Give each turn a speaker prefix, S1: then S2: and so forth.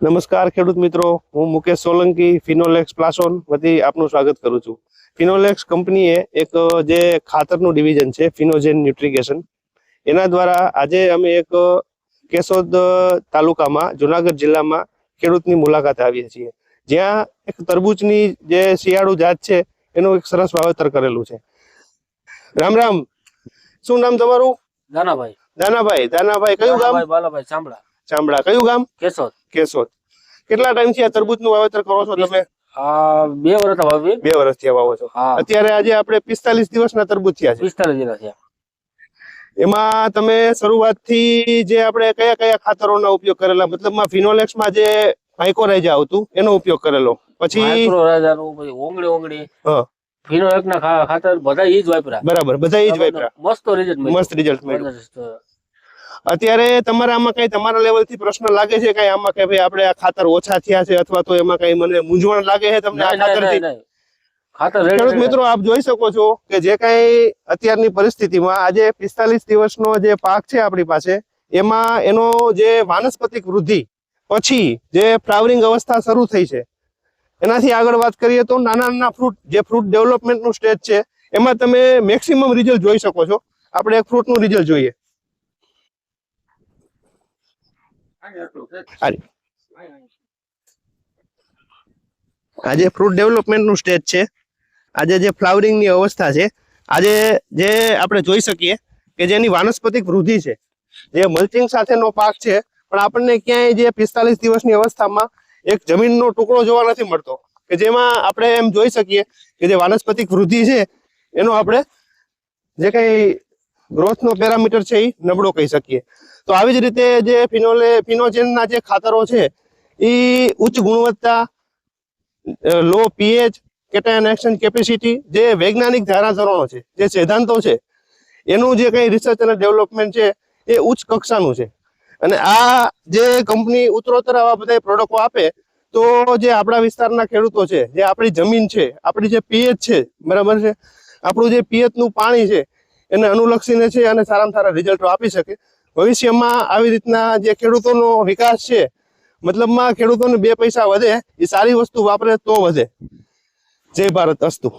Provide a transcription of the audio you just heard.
S1: નમસ્કાર ખેડૂત મિત્રો. હું મુકેશ સોલંકી ફિનોલેક્સ પ્લાસોન વતી આપનું સ્વાગત કરું છું. ફિનોલેક્સ કંપનીએ એક જે ખાતરનું ડિવિઝન છે ફિનોજેન ન્યુટ્રિકેશન એના દ્વારા આજે અમે એક કેશોદ તાલુકામાં જુનાગઢ જિલ્લામાં ખેડૂતની મુલાકાતે આવીએ છીએ. જ્યાં એક તરબૂચની જે શિયાળુ જાત છે એનું એક સરસ વાવેતર કરેલું છે. રામ રામ. શું નામ તમારું?
S2: દાનાભાઈ.
S1: દાનાભાઈ. દાનાભાઈ કયું ગામ?
S2: બાલાભાઈ ચાંબડા
S1: ચામડા. કયું ગામ?
S2: કેશોદ.
S1: કેશોદ. કેટલા ટાઈમથી આ તરબૂચનું વાવેતર કરો છો તમે?
S2: બે વર્ષ
S1: બે વર્ષથી વાવો છો. અત્યારે આજે આપણે પિસ્તાલીસ દિવસના તરબૂચ થયા છે.
S2: પિસ્તાલીસ દિવસ થયા.
S1: એમાં તમે શરૂઆતથી જે આપણે કયા કયા ખાતરોના ઉપયોગ કરેલા મતલબમાં ફિનોલેક્સમાં જે માઇકોરાઇઝા આવતું એનો ઉપયોગ કરેલો. પછી
S2: માઇક્રો પછી ઓંગળી ઓંગળી. ખાતર બધા ઈ જ વાપરા
S1: બરાબર બધા એ જ વાપરા
S2: મસ્ત રિઝલ્ટ
S1: મસ્ત રિઝલ્ટ મળ્યું. અત્યારે તમારા આમાં કઈ તમારા લેવલથી પ્રશ્ન લાગે છે કઈ આમાં કે ભાઈ આપણે આ ખાતર ઓછા થયા છે અથવા તો એમાં કઈ મને મૂંઝવણ લાગે છે તમને આ ખાતરથી?
S2: ખાતર
S1: ખેડૂત મિત્રો આપ જોઈ શકો છો કે જે કઈ અત્યારની પરિસ્થિતિમાં આજે પિસ્તાલીસ દિવસનો જે પાક છે આપણી પાસે એમાં એનો જે વાનસ્પતિક વૃદ્ધિ પછી જે ફ્લાવરિંગ અવસ્થા શરૂ થઈ છે. એનાથી આગળ વાત કરીએ તો નાના નાના ફ્રૂટ જે ફ્રૂટ ડેવલપમેન્ટનું સ્ટેજ છે એમાં તમે મેક્સિમમ રિઝલ્ટ જોઈ શકો છો. આપણે એક ફ્રૂટનું રિઝલ્ટ જોઈએ. આજે ફ્રૂટ ડેવલપમેન્ટનું સ્ટેજ છે. આજે જે ફ્લાવરિંગની અવસ્થા છે, આજે જે આપણે જોઈ શકીએ કે જેની વાનસ્પતિક વૃદ્ધિ છે. જે મલ્ચિંગ સાથેનો પાક છે, પણ આપણને ક્યાંય જે પિસ્તાલીસ દિવસની અવસ્થામાં એક જમીનનો ટુકડો જોવા નથી મળતો. કે જેમાં આપણે એમ જોઈ શકીએ કે જે વાનસ્પતિક વૃદ્ધિ છે, એનો આપણે જે કઈ ગ્રોથનો પેરામીટર છે એ નબળો કહી શકીએ. તો આવી જ રીતે જે ફિનોલે ફિનોજેનના જે ખાતરો છે એ ઉચ્ચ ગુણવત્તા low pH cation action capacity જે વૈજ્ઞાનિક ધારાધોરણો છે, જે સિદ્ધાંતો છે, એનું જે કંઈ રિસર્ચ અને ડેવલપમેન્ટ છે, એ ઉચ્ચ કક્ષાનું છે. અને આ જે કંપની ઉત્તરોત્તર આવા બધા પ્રોડક્ટો આપે, તો જે આપણા વિસ્તારના ખેડૂતો છે, જે આપણી જમીન છે, આપણી જે પીએચ છે, બરાબર છે? આપણું જે પીએચનું પાણી છે એને અનુલક્ષીને છે અને સારામાં સારા રિઝલ્ટો આપી શકે. ભવિષ્યમાં આવી રીતના જે ખેડૂતોનો વિકાસ છે, મતલબમાં ખેડૂતોને બે પૈસા વધે, એ સારી વસ્તુ વાપરે તો વધે. જય ભારત અસ્તુ.